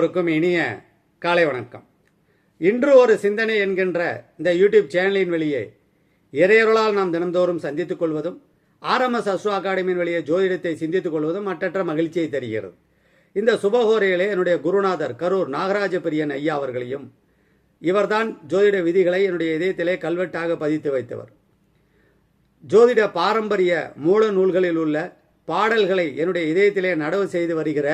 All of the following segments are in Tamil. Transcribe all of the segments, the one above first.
எல்லோருக்கும் இனிய காலை வணக்கம். இன்று ஒரு சிந்தனை என்கின்ற இந்த யூடியூப் சேனலின் வெளியே இறையொருளால் நாம் தினந்தோறும் சந்தித்துக் கொள்வதும் ஆர்எம்எஸ் அஸ்ரோ அகாடமியின் வெளியே ஜோதிடத்தை சிந்தித்துக் கொள்வதும் மற்றற்ற மகிழ்ச்சியை தருகிறது. இந்த சுபகோரையிலே என்னுடைய குருநாதர் கரூர் நாகராஜ பிரியன் ஐயா அவர்களையும் இவர்தான் ஜோதிட விதிகளை என்னுடைய இதயத்திலே கல்வெட்டாக பதித்து வைத்தவர். ஜோதிட பாரம்பரிய மூல நூல்களில் உள்ள பாடல்களை என்னுடைய இதயத்திலே நடவு செய்து வருகிற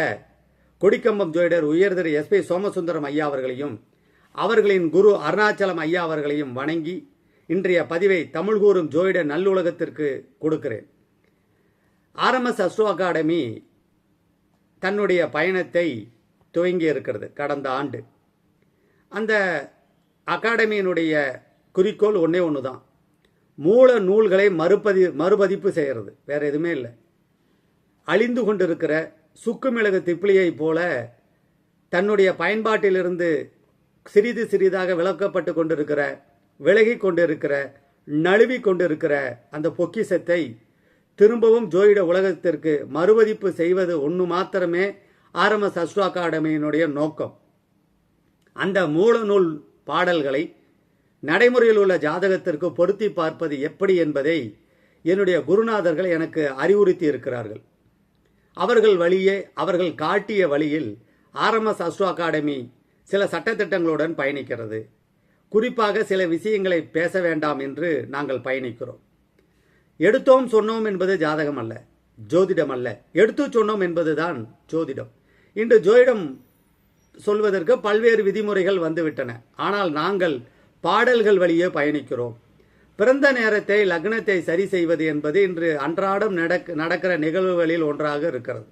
கொடிக்கம்பம் ஜோதிடர் உயர்திரு எஸ்பி எஸ் பி சோமசுந்தரம் ஐயா அவர்களையும் அவர்களின் குரு அருணாச்சலம் ஐயா அவர்களையும் வணங்கி இன்றைய பதிவை தமிழ் கூறும் ஜோதிட நல்லுலகத்திற்கு கொடுக்கிறேன். ஆர்எம்எஸ் அஸ்ட்ரோ அகாடமி தன்னுடைய பயணத்தை துவங்கி இருக்கிறது கடந்த ஆண்டு. அந்த அகாடமியினுடைய குறிக்கோள் ஒன்றே ஒன்று தான் மூல நூல்களை மறுபதி மறுபதிப்பு செய்கிறது வேற எதுவுமே இல்லை. அழிந்து கொண்டிருக்கிற சுக்குமிளகு திப்பிலியைப் போல தன்னுடைய பயன்பாட்டிலிருந்து சிறிது சிறிதாக விளக்கப்பட்டு கொண்டிருக்கிற விலகி கொண்டிருக்கிற நழுவி கொண்டிருக்கிற அந்த பொக்கிஷத்தை திரும்பவும் ஜோதிட உலகத்திற்கு மறுபதிப்பு செய்வது ஒன்று மாத்திரமே ஆரம்ப அஸ்ட்ரோ அகாடமியினுடைய நோக்கம். அந்த மூல நூல் பாடல்களை நடைமுறையில் உள்ள ஜாதகத்திற்கு பொருத்தி பார்ப்பது எப்படி என்பதை என்னுடைய குருநாதர்கள் எனக்கு அறிவுறுத்தி இருக்கிறார்கள். அவர்கள் வழியே அவர்கள் காட்டிய வழியில் ஆர்எம்எஸ் அஸ்ட்ரோ அகாடமி சில சட்டத்திட்டங்களுடன் பயணிக்கிறது. குறிப்பாக சில விஷயங்களை பேச வேண்டாம் என்று நாங்கள் பயணிக்கிறோம். எடுத்தோம் சொன்னோம் என்பது ஜாதகம் அல்ல ஜோதிடம் அல்ல. எடுத்து சொன்னோம் என்பதுதான் ஜோதிடம். இன்று ஜோதிடம் சொல்வதற்கு பல்வேறு விதிமுறைகள் வந்துவிட்டன. ஆனால் நாங்கள் பாடல்கள் வழியே பயணிக்கிறோம். பிறந்த நேரத்தை லக்னத்தை சரி செய்வது என்பது இன்று அன்றாடம் நடக் நடக்கிற நிகழ்வுகளில் ஒன்றாக இருக்கிறது.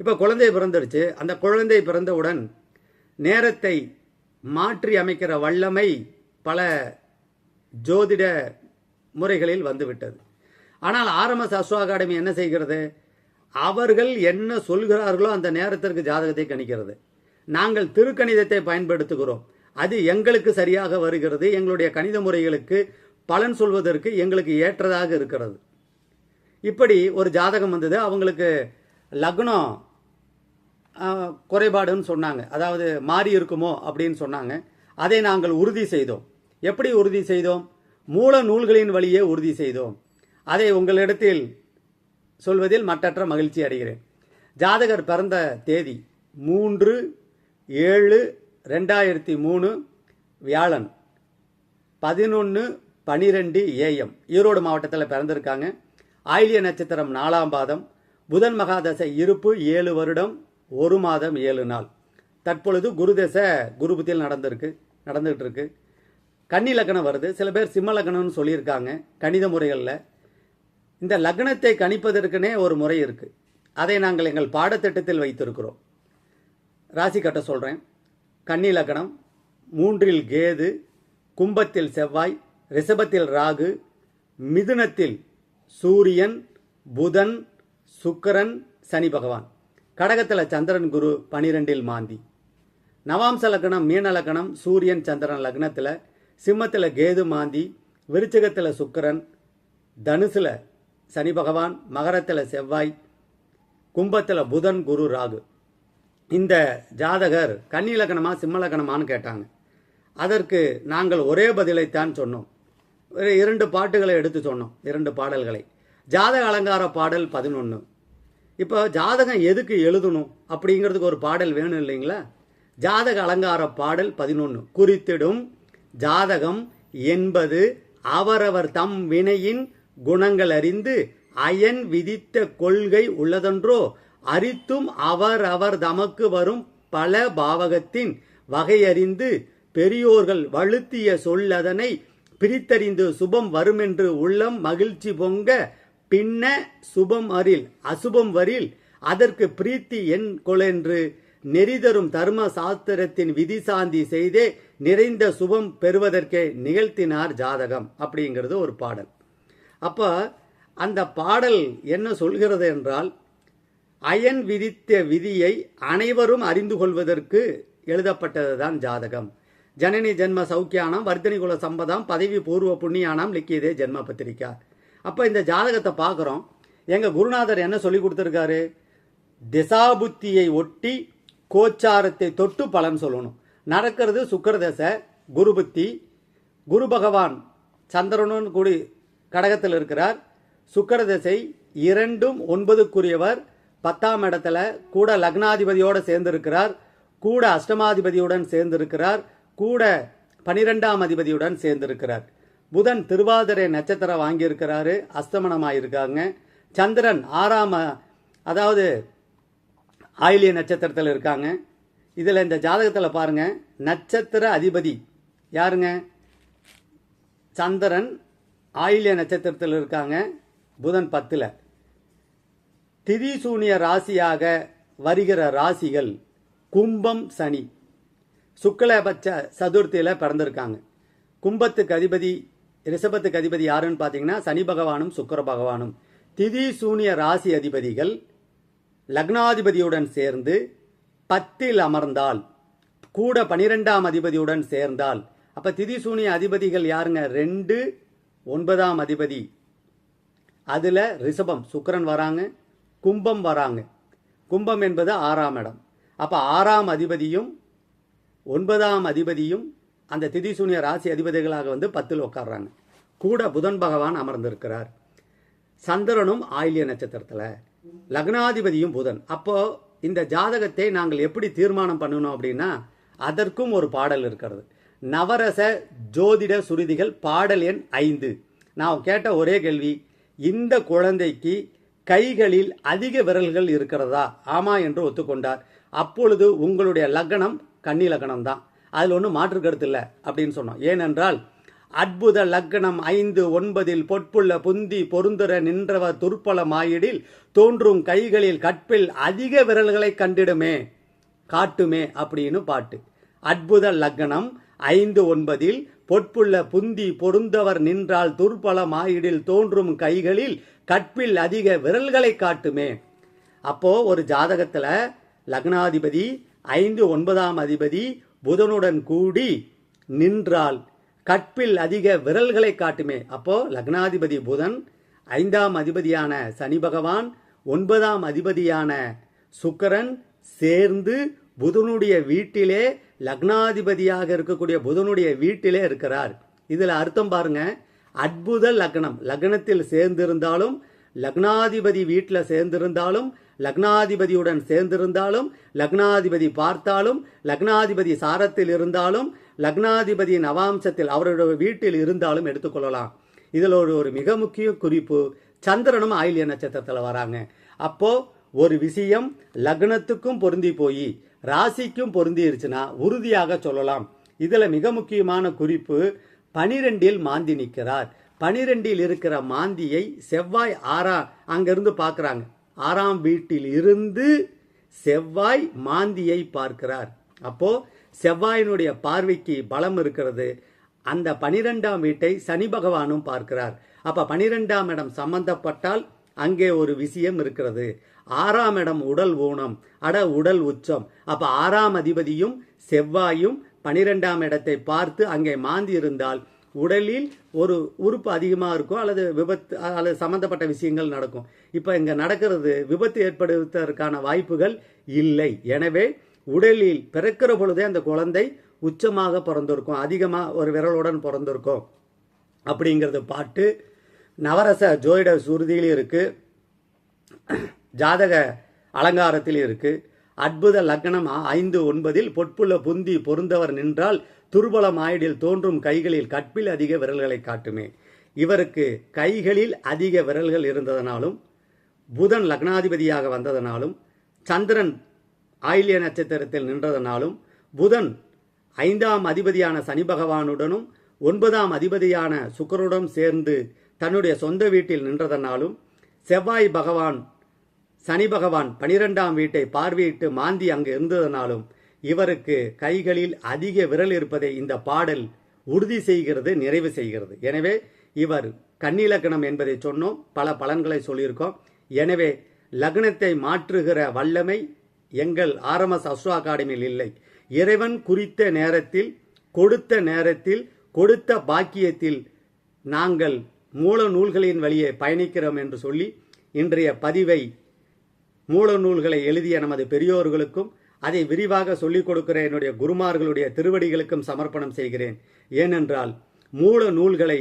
இப்போ குழந்தை பிறந்துடுச்சு. அந்த குழந்தை பிறந்தவுடன் நேரத்தை மாற்றி அமைக்கிற வல்லமை பல ஜோதிட முறைகளில் வந்துவிட்டது. ஆனால் ஆர்எம்எஸ் அஸ்வோ அகாடமி என்ன செய்கிறது? அவர்கள் என்ன சொல்கிறார்களோ அந்த நேரத்திற்கு ஜாதகத்தை கணிக்கிறது. நாங்கள் திருக்கணிதத்தை பயன்படுத்துகிறோம். அது எங்களுக்கு சரியாக வருகிறது. எங்களுடைய கணித முறைகளுக்கு பலன் சொல்வதற்கு எங்களுக்கு ஏற்றதாக இருக்கிறது. இப்படி ஒரு ஜாதகம் வந்தது. அவங்களுக்கு லக்னம் குறைபாடுன்னு சொன்னாங்க. அதாவது மாறி இருக்குமோ அப்படின்னு சொன்னாங்க. அதை நாங்கள் உறுதி செய்தோம். எப்படி உறுதி செய்தோம்? மூல நூல்களின் வழியே உறுதி செய்தோம். அதை உங்களிடத்தில் சொல்வதில் மற்றற்ற மகிழ்ச்சி அடைகிறேன். ஜாதகர் பிறந்த தேதி மூன்று ஏழு ரெண்டாயிரத்தி மூணு வியாழன். பதினொன்று பனிரெண்டு ஏஎம் ஈரோடு மாவட்டத்தில் பிறந்திருக்காங்க. ஆயிலிய நட்சத்திரம் நாலாம் பாதம். புதன் மகாதசை இருப்பு ஏழு வருடம் ஒரு மாதம் ஏழு நாள். தற்பொழுது குருதசை குருபுத்தியில் நடந்திருக்கு நடந்துகிட்டு இருக்கு கன்னி லக்னம் வருது. சில பேர் சிம்ம லக்னம்னு சொல்லியிருக்காங்க கணித முறைகளில். இந்த லக்னத்தை கணிப்பதற்குனே ஒரு முறை இருக்குது அதை நாங்கள் எங்கள் பாடத்திட்டத்தில் வைத்திருக்கிறோம். ராசி கட்ட சொல்கிறேன் கன்னி லக்னம் மூன்றில் கேது கும்பத்தில் செவ்வாய் ரிஷபத்தில் ராகு மிதுனத்தில் சூரியன் புதன் சுக்கிரன் சனி பகவான். கடகத்தில் சந்திரன் குரு பனிரெண்டில் மாந்தி. நவாம்ச லக்னம் மீன லக்னம் சூரியன் சந்திரன் லக்னத்தில் சிம்மத்தில் கேது மாந்தி விருச்சகத்தில் சுக்கரன் தனுசில் சனி பகவான் மகரத்தில் செவ்வாய் கும்பத்தில் புதன் குரு ராகு. இந்த ஜாதகர் கன்னி லக்னமா சிம்ம லக்னமான்னு கேட்டாங்க. அதற்கு நாங்கள் ஒரே பதிலைத்தான் சொன்னோம். இரண்டு பாட்டுகளை எடுத்து சொன்னோம். இரண்டு பாடல்களை. ஜாதக அலங்கார பாடல் பதினொன்று இப்போ ஜாதகம் எதுக்கு எழுதணும்? அப்படிங்கிறதுக்கு ஒரு பாடல் வேணும் இல்லைங்களா? ஜாதக அலங்கார பாடல் பதினொன்று குறித்திடும் ஜாதகம் என்பது அவரவர் தம் வினையின் குணங்கள் அறிந்து அயன் விதித்த கொள்கை உள்ளதென்றோ அரித்தும் அவரவர் தமக்கு வரும் பல பாவகத்தின் வகையறிந்து பெரியோர்கள் வழுத்திய சொல்லதனை பிரித்தறிந்து சுபம் வருமென்று உள்ளம் மகிழ்ச்சி பொங்க பின்ன சுபம் அரில் அசுபம் வரில் அதற்கு பிரீத்தி என் கொலென்று நெறிதரும் தர்ம சாஸ்திரத்தின் விதி சாந்தி செய்தே நிறைந்த சுபம் பெறுவதற்கே நிகழ்த்தினார் ஜாதகம் அப்படிங்கிறது ஒரு பாடல். அப்ப அந்த பாடல் என்ன சொல்கிறது என்றால் அயன் விதித்த விதியை அனைவரும் அறிந்து கொள்வதற்கு எழுதப்பட்டதுதான் ஜாதகம். ஜனனி ஜென்ம சௌக்கியானம் வர்த்தனி குல சம்பதம் பதவி பூர்வ புண்ணியானம் லிக்கியதே ஜென்ம பத்திரிக்கா அப்போ இந்த ஜாதகத்தை பார்க்குறோம் எங்கள் குருநாதர் என்ன சொல்லி கொடுத்துருக்காரு? திசாபுத்தியை ஒட்டி கோச்சாரத்தை தொட்டு பலன் சொல்லணும். நடக்கிறது சுக்கரதசை குருபுத்தி குரு பகவான் சந்திரனும் கூடி கடகத்தில் இருக்கிறார். சுக்கரதசை இரண்டும் ஒன்பதுக்குரியவர். பத்தாம் இடத்துல கூட லக்னாதிபதியோடு சேர்ந்திருக்கிறார். கூட அஷ்டமாதிபதியுடன் சேர்ந்திருக்கிறார். கூட பனிரெண்டாம் அதிபதியுடன் சேர்ந்திருக்கிறார். புதன் திருவாதிரை நட்சத்திரம் வாங்கியிருக்கிறாரு அஸ்தமனமாயிருக்காங்க. சந்திரன் ஆறாம் அதாவது ஆயிலிய நட்சத்திரத்தில் இருக்காங்க. இதில் இந்த ஜாதகத்தில் பாருங்க நட்சத்திர அதிபதி யாருங்க? சந்திரன் ஆயிலிய நட்சத்திரத்தில் இருக்காங்க புதன் பத்தில். திரிசூனிய ராசியாக வருகிற ராசிகள் கும்பம் சனி. சுக்லபட்ச சதுர்த்தியில் பிறந்திருக்காங்க. கும்பத்துக்கு அதிபதி ரிஷபத்துக்கு அதிபதி யாருன்னு பார்த்தீங்கன்னா சனி பகவானும் சுக்கர பகவானும். திதி சூனிய ராசி அதிபதிகள் லக்னாதிபதியுடன் சேர்ந்து பத்தில் அமர்ந்தால் கூட பனிரெண்டாம் அதிபதியுடன் சேர்ந்தால் அப்போ திதி சூனிய அதிபதிகள் யாருங்க? ரெண்டு ஒன்பதாம் அதிபதி. அதில் ரிஷபம் சுக்கரன் வராங்க கும்பம் வராங்க. கும்பம் என்பது ஆறாம் இடம். அப்போ ஆறாம் அதிபதியும் ஒன்பதாம் அதிபதியும் அந்த திதிசூனிய ராசி அதிபதிகளாக வந்து பத்தில் உட்கார்றாங்க கூட புதன் பகவான் அமர்ந்திருக்கிறார். சந்திரனும் ஆயிலிய நட்சத்திரத்தில். லக்னாதிபதியும் புதன். அப்போ இந்த ஜாதகத்தை நாங்கள் எப்படி தீர்மானம் பண்ணணும் அப்படின்னா அதற்கும் ஒரு பாடல் இருக்கிறது. நவரச ஜோதிட சுருதிகள் பாடல் எண் ஐந்து. நான் கேட்ட ஒரே கேள்வி இந்த குழந்தைக்கு கைகளில் அதிக விரல்கள் இருக்கிறதா? ஆமா என்று ஒத்துக்கொண்டார். அப்பொழுது உங்களுடைய லக்னம் கன்னிலக்கணம் தான் அதில் ஒன்றும் மாற்று கருத்து இல்லை அப்படின்னு சொன்னோம். ஏனென்றால் அற்புத லக்னம் ஐந்து ஒன்பதில் பொற்புள்ள புந்தி பொருந்துர நின்றவர் துர்பல மாயிடில் தோன்றும் கைகளில் கற்பில் அதிக விரல்களை கண்டிடுமே காட்டுமே அப்படின்னு பாட்டு. அற்புத லக்னம் ஐந்து ஒன்பதில் பொற்புள்ள புந்தி பொருந்தவர் நின்றால் துர்பல மாயிடில் தோன்றும் கைகளில் கற்பில் அதிக விரல்களை காட்டுமே. அப்போ ஒரு ஜாதகத்துல லக்னாதிபதி ஐந்து ஒன்பதாம் அதிபதி புதனுடன் கூடி நின்றால் கற்பில் அதிக விரல்களை காட்டுமே. அப்போ லக்னாதிபதி புதன் ஐந்தாம் அதிபதியான சனி பகவான் ஒன்பதாம் அதிபதியான சுக்கரன் சேர்ந்து புதனுடைய வீட்டிலே லக்னாதிபதியாக இருக்கக்கூடிய புதனுடைய வீட்டிலே இருக்கிறார். இதில் அர்த்தம் பாருங்க. அற்புத லக்னம். லக்னத்தில் சேர்ந்திருந்தாலும் லக்னாதிபதி வீட்டில் சேர்ந்திருந்தாலும் லக்னாதிபதியுடன் சேர்ந்திருந்தாலும் லக்னாதிபதி பார்த்தாலும் லக்னாதிபதி சாரத்தில் இருந்தாலும் லக்னாதிபதி நவாம்சத்தில் அவருடைய வீட்டில் இருந்தாலும் எடுத்துக்கொள்ளலாம் இதில் ஒரு ஒரு மிக முக்கிய குறிப்பு சந்திரனும் ஆயில்ய நட்சத்திரத்தில் வராங்க. அப்போ ஒரு விஷயம் லக்னத்துக்கும் பொருந்தி போய் ராசிக்கும் பொருந்திருச்சுன்னா உறுதியாக சொல்லலாம். இதில் மிக முக்கியமான குறிப்பு பனிரெண்டில் மாந்தி நிற்கிறார். பனிரெண்டில் இருக்கிற மாந்தியை செவ்வாய் ஆறா அங்கிருந்து பார்க்குறாங்க. ஆறாம் வீட்டில் இருந்து செவ்வாய் மாந்தியை பார்க்கிறார். அப்போ செவ்வாயினுடைய பார்வைக்கு பலம் இருக்கிறது. அந்த பனிரெண்டாம் வீட்டை சனி பகவானும் பார்க்கிறார். அப்ப பனிரெண்டாம் இடம் சம்பந்தப்பட்டால் அங்கே ஒரு விஷயம் இருக்கிறது. ஆறாம் இடம் உடல் ஊனம். அட உடல் உச்சம். அப்ப ஆறாம் அதிபதியும் செவ்வாயும் பனிரெண்டாம் இடத்தை பார்த்து அங்கே மாந்தி இருந்தால் உடலில் ஒரு உறுப்பு அதிகமாக இருக்கும் அல்லது விபத்து அல்லது சம்பந்தப்பட்ட விஷயங்கள் நடக்கும். இப்போ இங்கே நடக்கிறது விபத்து ஏற்படுவதற்கான வாய்ப்புகள் இல்லை. எனவே உடலில் பிறக்கிற பொழுதே அந்த குழந்தை உச்சமாக பிறந்திருக்கும் அதிகமாக ஒரு விரலுடன் பிறந்திருக்கும். அப்படிங்கிறது பாட்டு. நவரச ஜோதிட சுருதியிலும் இருக்குது ஜாதக அலங்காரத்திலும் இருக்குது அற்புத லக்னம் ஐந்து ஒன்பதில் பொற்புள்ள புந்தி பொருந்தவர் நின்றால் துர்பலம் ஆயிடில் தோன்றும் கைகளில் கற்பில் அதிக விரல்களை காட்டுமே. இவருக்கு கைகளில் அதிக விரல்கள் இருந்ததனாலும் புதன் லக்னாதிபதியாக வந்ததனாலும் சந்திரன் ஆயில்ய நட்சத்திரத்தில் நின்றதனாலும் புதன் ஐந்தாம் அதிபதியான சனி பகவானுடனும் ஒன்பதாம் அதிபதியான சுக்கருடன் சேர்ந்து தன்னுடைய சொந்த வீட்டில் நின்றதனாலும் செவ்வாய் பகவான் சனி பகவான் பனிரெண்டாம் வீட்டை பார்வையிட்டு மாந்தி அங்கு இருந்ததனாலும் இவருக்கு கைகளில் அதிக விரல் இருப்பதை இந்த பாடல் உறுதி செய்கிறது நிறைவு செய்கிறது. எனவே இவர் கன்னிலக்கணம் என்பதை சொன்னோம் பல பலன்களை சொல்லியிருக்கோம். எனவே லக்னத்தை மாற்றுகிற வல்லமை எங்கள் ஆர்எம்எஸ் அஸ்ரோ அகாடமியில் இல்லை. இறைவன் குறித்த நேரத்தில் கொடுத்த நேரத்தில் கொடுத்த பாக்கியத்தில் நாங்கள் மூல நூல்களின் வழியே பயணிக்கிறோம் என்று சொல்லி இன்றைய பதிவை மூல நூல்களை எழுதிய நமது பெரியோர்களுக்கும் அதை விரிவாக சொல்லிக் கொடுக்கிற என்னுடைய குருமார்களுடைய திருவடிகளுக்கும் சமர்ப்பணம் செய்கிறேன். ஏனென்றால் மூல நூல்களை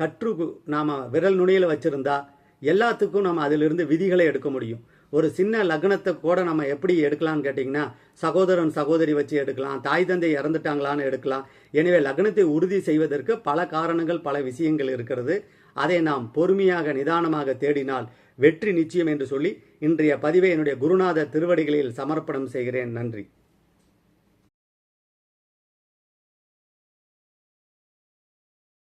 கற்று நாம் விரல் நுனியில் வச்சிருந்தா எல்லாத்துக்கும் நம்ம அதிலிருந்து விதிகளை எடுக்க முடியும். ஒரு சின்ன லக்னத்தை கூட நம்ம எப்படி எடுக்கலாம்னு கேட்டிங்கன்னா சகோதரன் சகோதரி வச்சு எடுக்கலாம் தாய் தந்தை இறந்துட்டாங்களான்னு எடுக்கலாம். எனவே லக்னத்தை உறுதி செய்வதற்கு பல காரணங்கள் பல விஷயங்கள் இருக்கிறது. அதை நாம் பொறுமையாக நிதானமாக தேடினால் வெற்றி நிச்சயம் என்று சொல்லி இன்றைய பதிவை என்னுடைய குருநாத திருவடிகளில் சமர்ப்பணம் செய்கிறேன். நன்றி.